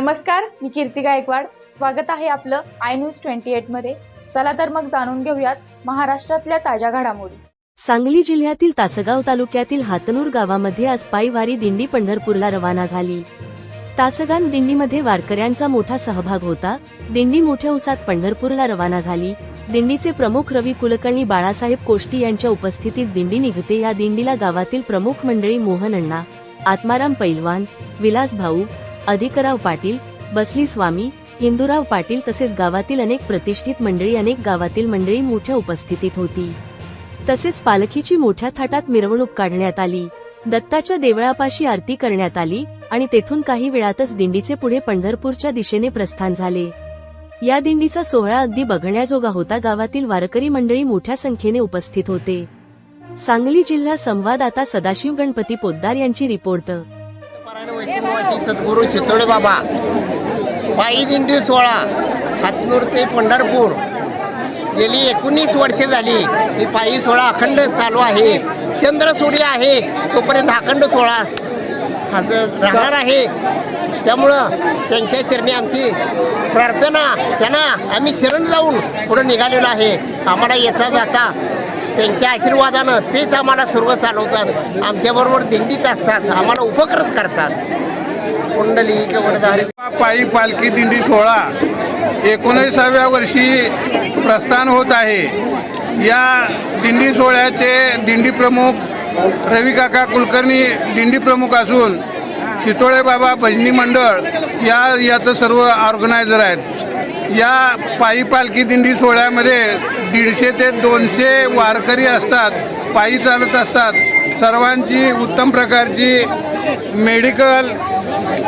नमस्कार मी कीर्ती गायकवाड. स्वागत आहे आपलं आय न्यूज ट्वेंटी एटमध्ये चला तर मग जाणून घेऊयात महाराष्ट्रातल्या ताज्या घडामोडी. सांगली जिल्ह्यातील तासगाव तालुक्यातील हातनूर गावामध्ये आज पायवारी दिंडी पंढरपूरला रवाना झाली. तासगाव दिंडीमध्ये वारकऱ्यांचा मोठा सहभाग होता. दिंडी मोठ्या उसात पंढरपूरला रवाना झाली. दिंडीचे प्रमुख रवी कुलकर्णी बाळासाहेब कोष्टी यांच्या उपस्थितीत दिंडी निघते. या दिंडीला गावातील प्रमुख मंडळी मोहन अण्णा आत्माराम पैलवान विलास भाऊ अधिकराव पाटील बसली स्वामी हिंदूराव पाटील तसेच गावातील अनेक प्रतिष्ठित मंडळी अनेक गावातील मंडळी मोठ्या उपस्थितीत होती. तसेच पालखीची मोठ्या थाटात मिरवणूक काढण्यात आली. दत्ताच्या देवळापाशी आरती करण्यात आली आणि तेथून काही वेळातच दिंडीचे पुढे पंढरपूरच्या दिशेने प्रस्थान झाले. या दिंडीचा सोहळा अगदी बघण्याजोगा होता. गावातील वारकरी मंडळी मोठ्या संख्येने उपस्थित होते. सांगली जिल्हा संवाददाता सदाशिव गणपती पोद्दार यांची रिपोर्ट सद्गुरू चितोडे बाबा पायी दिंडी सोळा हातनूर ते पंढरपूर. गेली एकोणीस वर्षे झाली ही पायी सोहळा अखंड चालू आहे. चंद्र सूर्य आहे तोपर्यंत अखंड सोहळा राहणार आहे. त्यामुळं त्यांच्या चरणी आमची प्रार्थना त्यांना आम्ही शरण जाऊन पुढे निघालेलो आहे. आम्हाला येता जाता त्यांच्या आशीर्वादानं तेच आम्हाला सर्व चालवतात. आमच्याबरोबर दिंडीत असतात. आम्हाला उपकृत करतात. कुंडली गवडधारी पायी पालखी दिंडी सोहळा एकोणीसाव्या वर्षी प्रस्थान होत आहे. या दिंडी सोहळ्याचे दिंडी प्रमुख रवी काका कुलकर्णी दिंडी प्रमुख असून शितोळे बाबा भजनी मंडळ या याचं सर्व ऑर्गनायझर आहेत. या पायी पालखी दिंडी सोहळ्यामध्ये दीडशे ते दोनशे वारकरी असतात पायी चालत असतात. सर्वांची उत्तम प्रकारची मेडिकल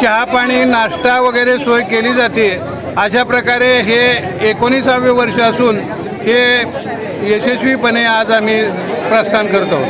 चहा पाणी नाश्ता वगैरे सोय केली जाते. अशा प्रकारे हे एकोणीसावे वर्ष असून हे यशस्वीपणे आज आम्ही प्रस्थान करतो.